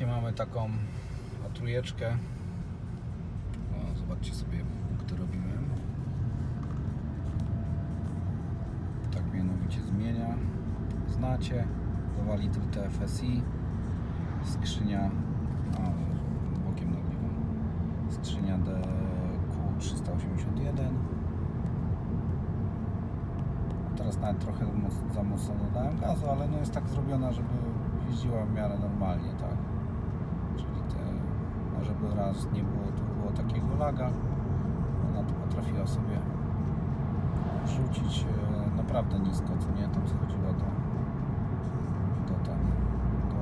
Dzisiaj mamy taką trójeczkę. O, zobaczcie sobie, punkty robiłem. Tak mianowicie zmienia. Znacie. 2 litry TFSI. Skrzynia. A, bokiem nagrywam. Skrzynia DQ381. Teraz nawet trochę za mocno dodałem gazu, ale no jest tak zrobiona, żeby jeździła w miarę normalnie, tak? Żeby raz nie było turbo takiego laga, ona potrafiła sobie rzucić e, naprawdę nisko, co nie? Tam schodziła do do ten, do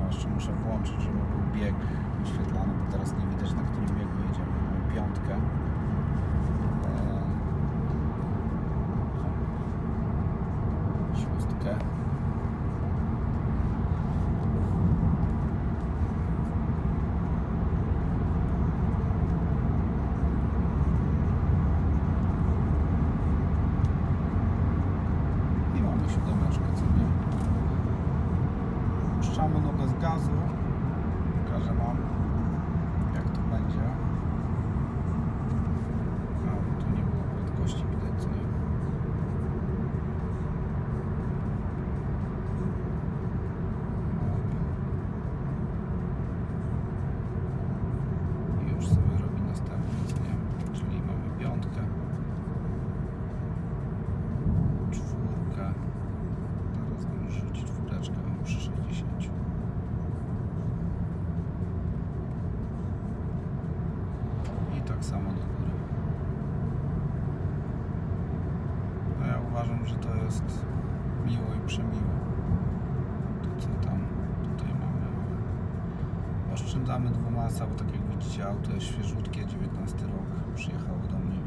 no jeszcze muszę włączyć, żeby był bieg wyświetlany, bo teraz nie widać na którym biegu jedziemy. Mamy piątkę. E, szóstkę. I mamy siódemeczkę, co nie? Puszczamy nogę z gazu. Pokażę Wam, jak to będzie. A, tu nie było prędkości widać, co nie? I już sobie robi następny, co nie? Czyli mamy piątkę. czwórkę. Zaraz bym rzucić czwóreczkę, mam przy 60. I tak samo do góry. No ja uważam, że to jest miło i przemiło. To co tam tutaj mamy. Oszczędzamy dwumasa, bo tak jak widzicie auto jest świeżutkie, 19 rok, przyjechało do mnie.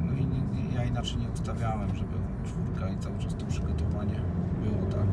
No i nie, nie, ja inaczej nie ustawiałem, żeby czwórka i cały czas to przygotowanie było tak.